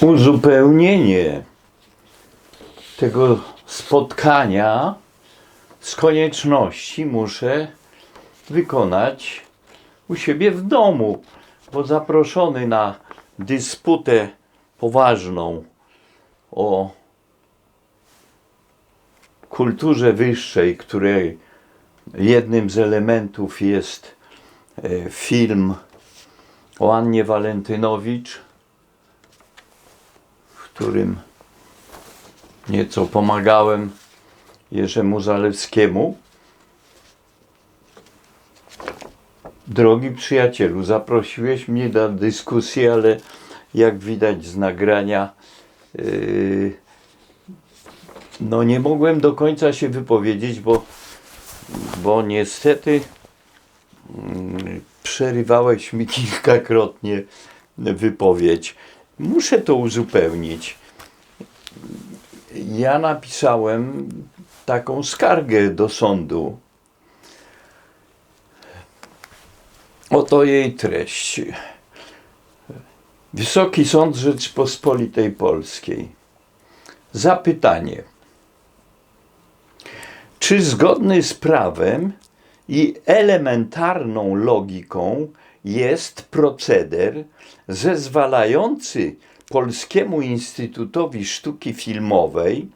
uzupełnienie tego spotkania z konieczności muszę wykonać u siebie w domu, bo zaproszony na dysputę poważną o kulturze wyższej, której jednym z elementów jest e, film o Annie Walentynowicz, którym nieco pomagałem Jerzemu Zalewskiemu. Drogi przyjacielu, zaprosiłeś mnie na dyskusję, ale jak widać z nagrania, yy, no nie mogłem do końca się wypowiedzieć, bo, bo niestety mm, przerywałeś mi kilkakrotnie wypowiedź. Muszę to uzupełnić. Ja napisałem taką skargę do sądu. Oto jej treść. Wysoki Sąd Rzeczypospolitej Polskiej. Zapytanie. Czy zgodny z prawem i elementarną logiką jest proceder zezwalający Polskiemu Instytutowi Sztuki Filmowej,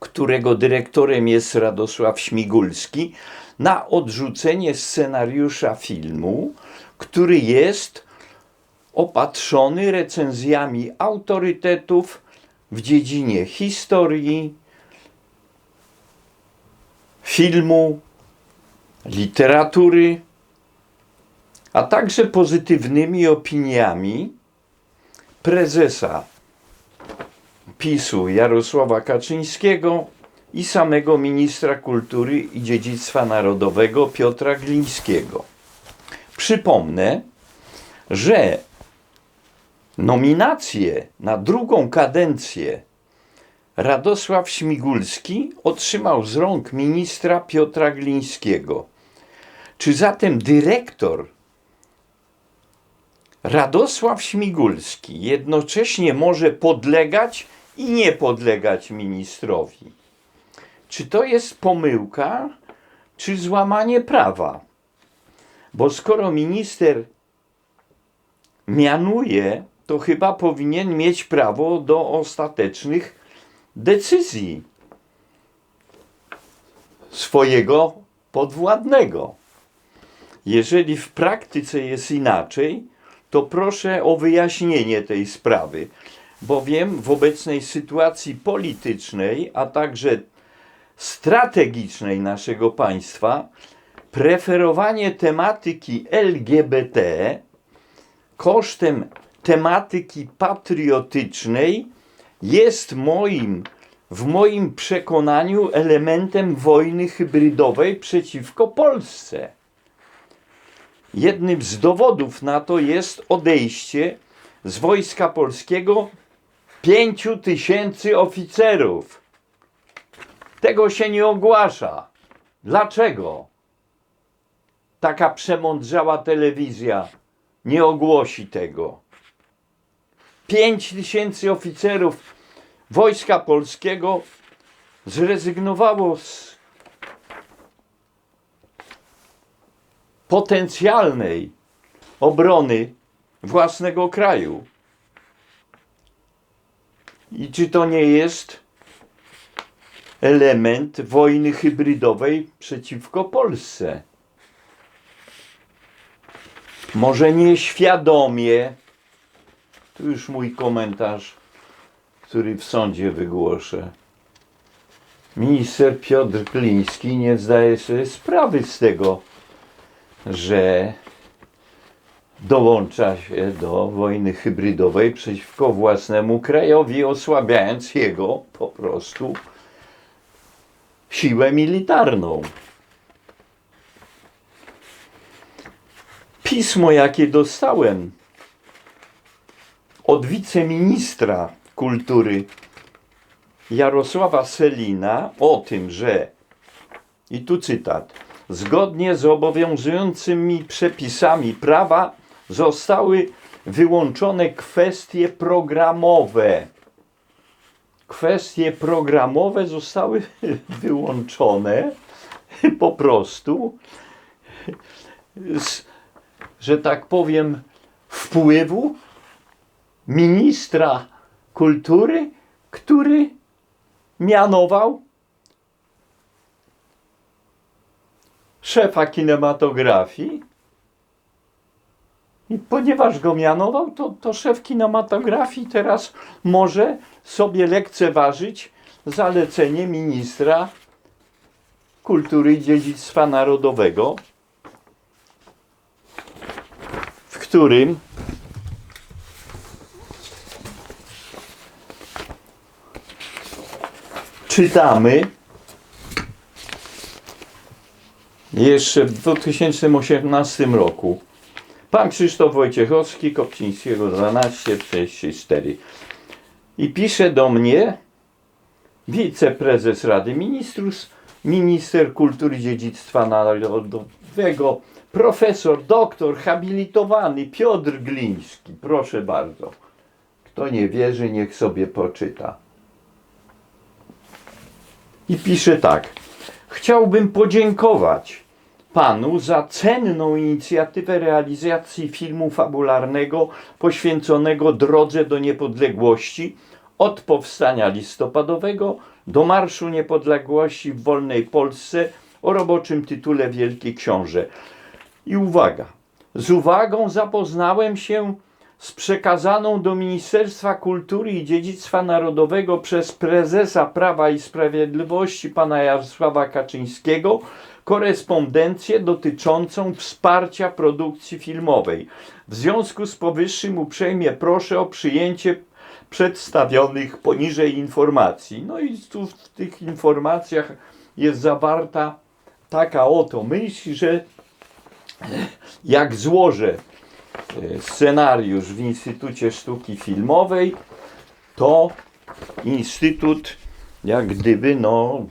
którego dyrektorem jest Radosław Śmigulski, na odrzucenie scenariusza filmu, który jest opatrzony recenzjami autorytetów w dziedzinie historii, filmu, literatury, a także pozytywnymi opiniami prezesa PiSu Jarosława Kaczyńskiego i samego ministra kultury i dziedzictwa narodowego Piotra Glińskiego. Przypomnę, że nominację na drugą kadencję Radosław Śmigulski otrzymał z rąk ministra Piotra Glińskiego. Czy zatem dyrektor Radosław Śmigulski jednocześnie może podlegać i nie podlegać ministrowi? Czy to jest pomyłka, czy złamanie prawa? Bo skoro minister mianuje, to chyba powinien mieć prawo do ostatecznych decyzji swojego podwładnego. Jeżeli w praktyce jest inaczej, to proszę o wyjaśnienie tej sprawy, bowiem w obecnej sytuacji politycznej, a także strategicznej naszego państwa, preferowanie tematyki LGBT kosztem tematyki patriotycznej jest moim, w moim przekonaniu elementem wojny hybrydowej przeciwko Polsce. Jednym z dowodów na to jest odejście z wojska polskiego pięciu tysięcy oficerów. Tego się nie ogłasza. Dlaczego? Taka przemądrzała telewizja nie ogłosi tego. Pięć tysięcy oficerów Wojska Polskiego zrezygnowało z potencjalnej obrony własnego kraju. I czy to nie jest element wojny hybrydowej przeciwko Polsce? Może nieświadomie, tu już mój komentarz, który w sądzie wygłoszę. Minister Piotr Gliński nie zdaje sobie sprawy z tego, że dołącza się do wojny hybrydowej przeciwko własnemu krajowi, osłabiając jego po prostu siłę militarną. Pismo, jakie dostałem od wiceministra kultury Jarosława Selina o tym, że i tu cytat zgodnie z obowiązującymi przepisami prawa zostały wyłączone kwestie programowe. Kwestie programowe zostały wyłączone po prostu z, że tak powiem, wpływu ministra kultury, który mianował szefa kinematografii. I ponieważ go mianował, to, to szef kinematografii teraz może sobie lekceważyć zalecenie ministra kultury i dziedzictwa narodowego, w którym czytamy jeszcze w 2018 roku. Pan Krzysztof Wojciechowski, Kopcińskiego 12, 34. I pisze do mnie wiceprezes Rady Ministrów, minister kultury i dziedzictwa narodowego, profesor, doktor, habilitowany Piotr Gliński. Proszę bardzo. Kto nie wierzy, niech sobie poczyta. I pisze tak. Chciałbym podziękować panu za cenną inicjatywę realizacji filmu fabularnego poświęconego drodze do niepodległości od powstania listopadowego do Marszu Niepodległości w wolnej Polsce o roboczym tytule Wielki Książę. I uwaga, z uwagą zapoznałem się z przekazaną do Ministerstwa Kultury i Dziedzictwa Narodowego przez prezesa Prawa i Sprawiedliwości pana Jarosława Kaczyńskiego korespondencję dotyczącą wsparcia produkcji filmowej. W związku z powyższym uprzejmie proszę o przyjęcie przedstawionych poniżej informacji. No i tu w tych informacjach jest zawarta taka oto myśl, że jak złożę scenariusz w Instytucie Sztuki Filmowej, to Instytut jak gdyby no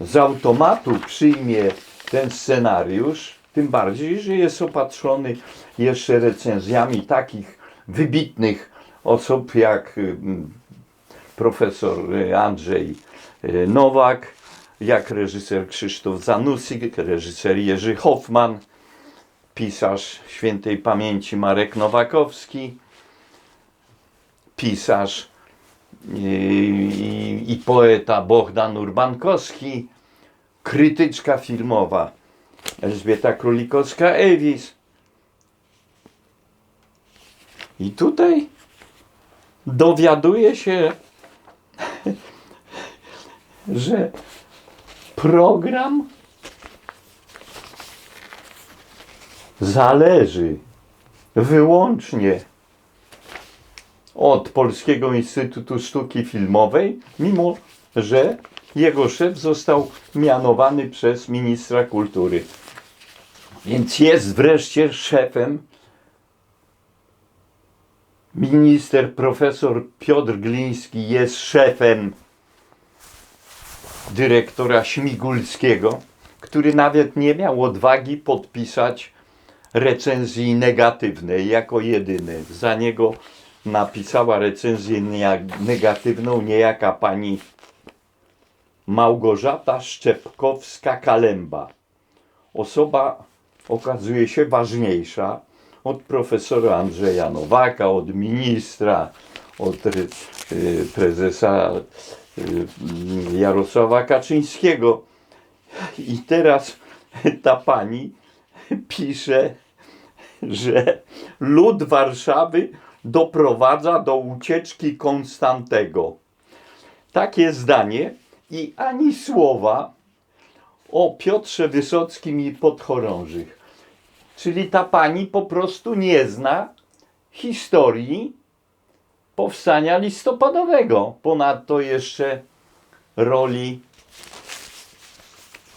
z automatu przyjmie ten scenariusz, tym bardziej, że jest opatrzony jeszcze recenzjami takich wybitnych osób jak mm, profesor y, Andrzej y, Nowak, jak reżyser Krzysztof Zanusik, reżyser Jerzy Hoffman, pisarz świętej pamięci Marek Nowakowski, pisarz i, i poeta Bohdan Urbankowski, krytyczka filmowa Elżbieta Królikowska-Ewis. I tutaj dowiaduje się, że program zależy wyłącznie od Polskiego Instytutu Sztuki Filmowej, mimo że jego szef został mianowany przez ministra kultury. Więc jest wreszcie szefem minister profesor Piotr Gliński jest szefem dyrektora Śmigulskiego, który nawet nie miał odwagi podpisać recenzji negatywnej jako jedyny. Za niego napisała recenzję negatywną niejaka pani Małgorzata Szczepkowska-Kalemba. Osoba okazuje się ważniejsza od profesora Andrzeja Nowaka, od ministra, od y, prezesa y, Jarosława Kaczyńskiego. I teraz ta pani pisze, że lud Warszawy doprowadza do ucieczki Konstantego. Takie zdanie i ani słowa o Piotrze Wysockim i podchorążych. Czyli ta pani po prostu nie zna historii powstania listopadowego. Ponadto jeszcze roli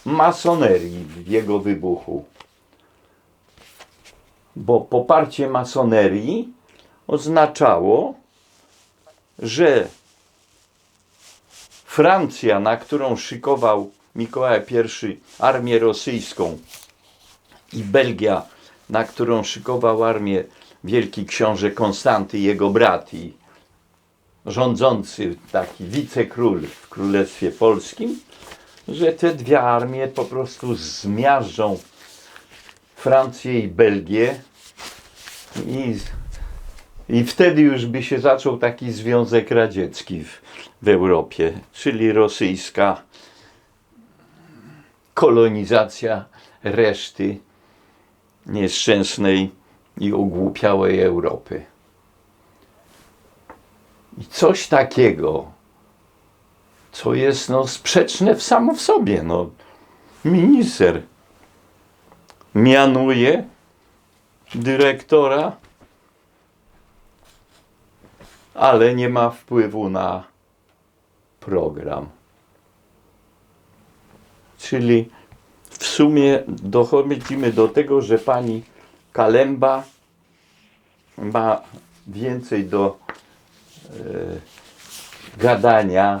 masonerii w jego wybuchu. Bo poparcie masonerii oznaczało, że Francja, na którą szykował Mikołaj I armię rosyjską i Belgia, na którą szykował armię wielki książę Konstanty, jego brat i rządzący, taki wicekról w Królestwie Polskim, że te dwie armie po prostu zmiażdżą Francję i Belgię i, i wtedy już by się zaczął taki Związek Radziecki w, w Europie, czyli rosyjska kolonizacja reszty nieszczęsnej i ogłupiałej Europy. I coś takiego, co jest no, sprzeczne w samo w sobie. No, minister mianuje dyrektora, ale nie ma wpływu na program. Czyli w sumie dochodzimy do tego, że pani Kalemba ma więcej do e, gadania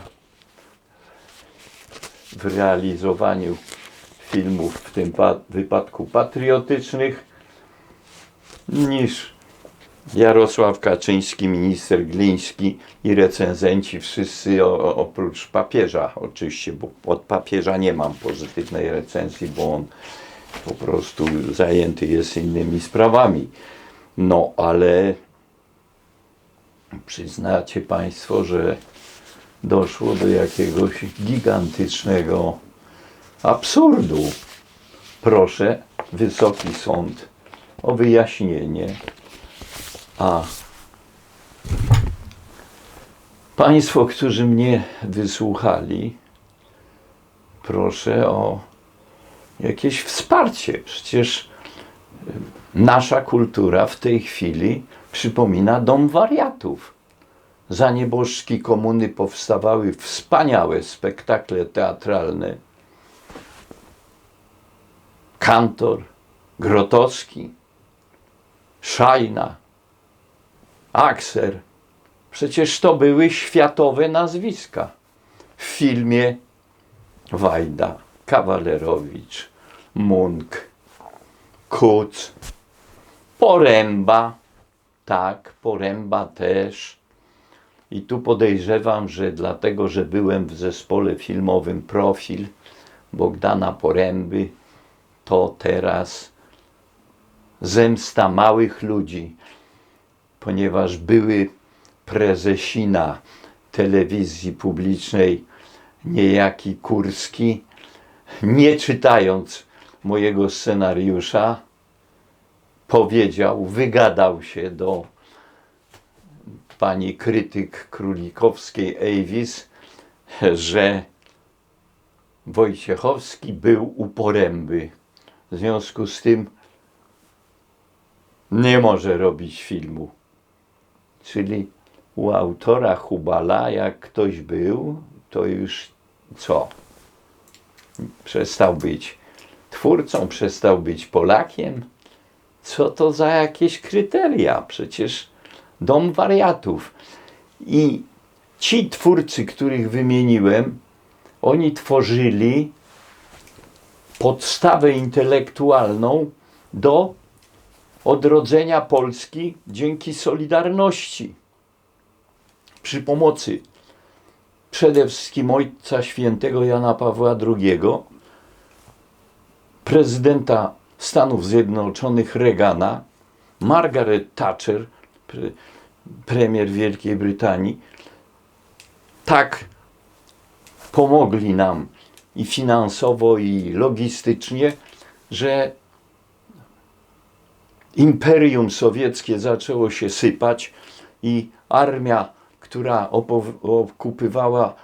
w realizowaniu filmów, w tym pa- wypadku patriotycznych, niż Jarosław Kaczyński, minister Gliński i recenzenci wszyscy o, oprócz papieża oczywiście, bo od papieża nie mam pozytywnej recenzji, bo on po prostu zajęty jest innymi sprawami. No ale przyznacie Państwo, że doszło do jakiegoś gigantycznego absurdu. Proszę Wysoki Sąd o wyjaśnienie. A Państwo, którzy mnie wysłuchali, proszę o jakieś wsparcie. Przecież y, nasza kultura w tej chwili przypomina dom wariatów. Za nieboszczki komuny powstawały wspaniałe spektakle teatralne. Kantor, Grotowski, Szajna, Akser. Przecież to były światowe nazwiska. W filmie Wajda, Kawalerowicz, Munk, Kuc, Poręba, tak, Poręba też. I tu podejrzewam, że dlatego, że byłem w zespole filmowym Profil Bogdana Poręby, to teraz zemsta małych ludzi, ponieważ były prezesina telewizji publicznej, niejaki Kurski, nie czytając mojego scenariusza, powiedział, wygadał się do pani krytyk królikowskiej Ejwis, że Wojciechowski był u poręby. W związku z tym nie może robić filmu. Czyli u autora Hubala, jak ktoś był, to już co? Przestał być twórcą, przestał być Polakiem. Co to za jakieś kryteria? Przecież dom wariatów. I ci twórcy, których wymieniłem, oni tworzyli podstawę intelektualną do odrodzenia Polski dzięki Solidarności. Przy pomocy przede wszystkim Ojca Świętego Jana Pawła II, prezydenta Stanów Zjednoczonych Reagana, Margaret Thatcher, pre, premier Wielkiej Brytanii, tak pomogli nam i finansowo, i logistycznie, że imperium sowieckie zaczęło się sypać i armia, która okupywała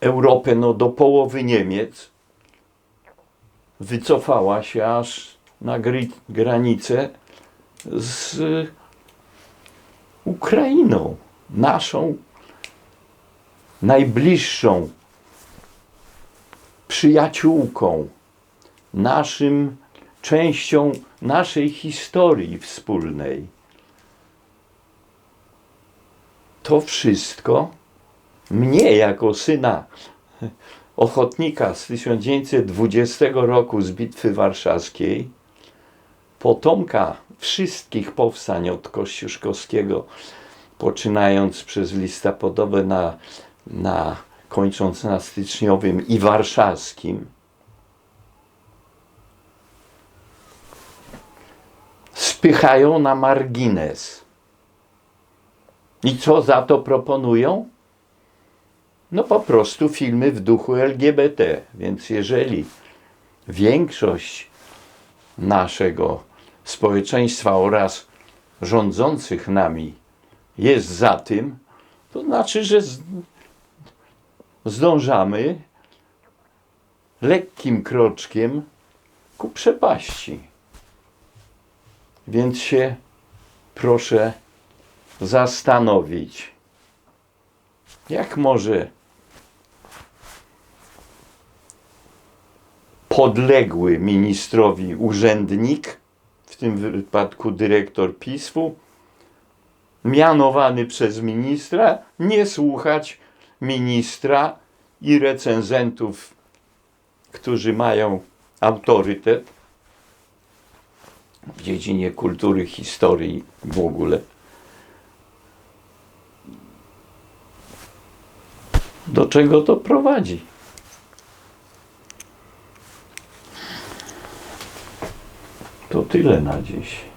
Europę no, do połowy Niemiec, wycofała się aż na granicę z Ukrainą, naszą najbliższą przyjaciółką, naszym częścią naszej historii wspólnej. To wszystko mnie jako syna ochotnika z 1920 roku z Bitwy Warszawskiej potomka wszystkich powstań od Kościuszkowskiego, poczynając przez listopadowe na, na kończąc na styczniowym i warszawskim, spychają na margines. I co za to proponują? No po prostu filmy w duchu LGBT. Więc jeżeli większość naszego społeczeństwa oraz rządzących nami jest za tym, to znaczy, że zdążamy lekkim kroczkiem ku przepaści. Więc się proszę zastanowić, jak może podległy ministrowi urzędnik, w tym wypadku dyrektor PISF-u, mianowany przez ministra, nie słuchać ministra i recenzentów, którzy mają autorytet w dziedzinie kultury, historii w ogóle. Do czego to prowadzi? To tyle na dziś.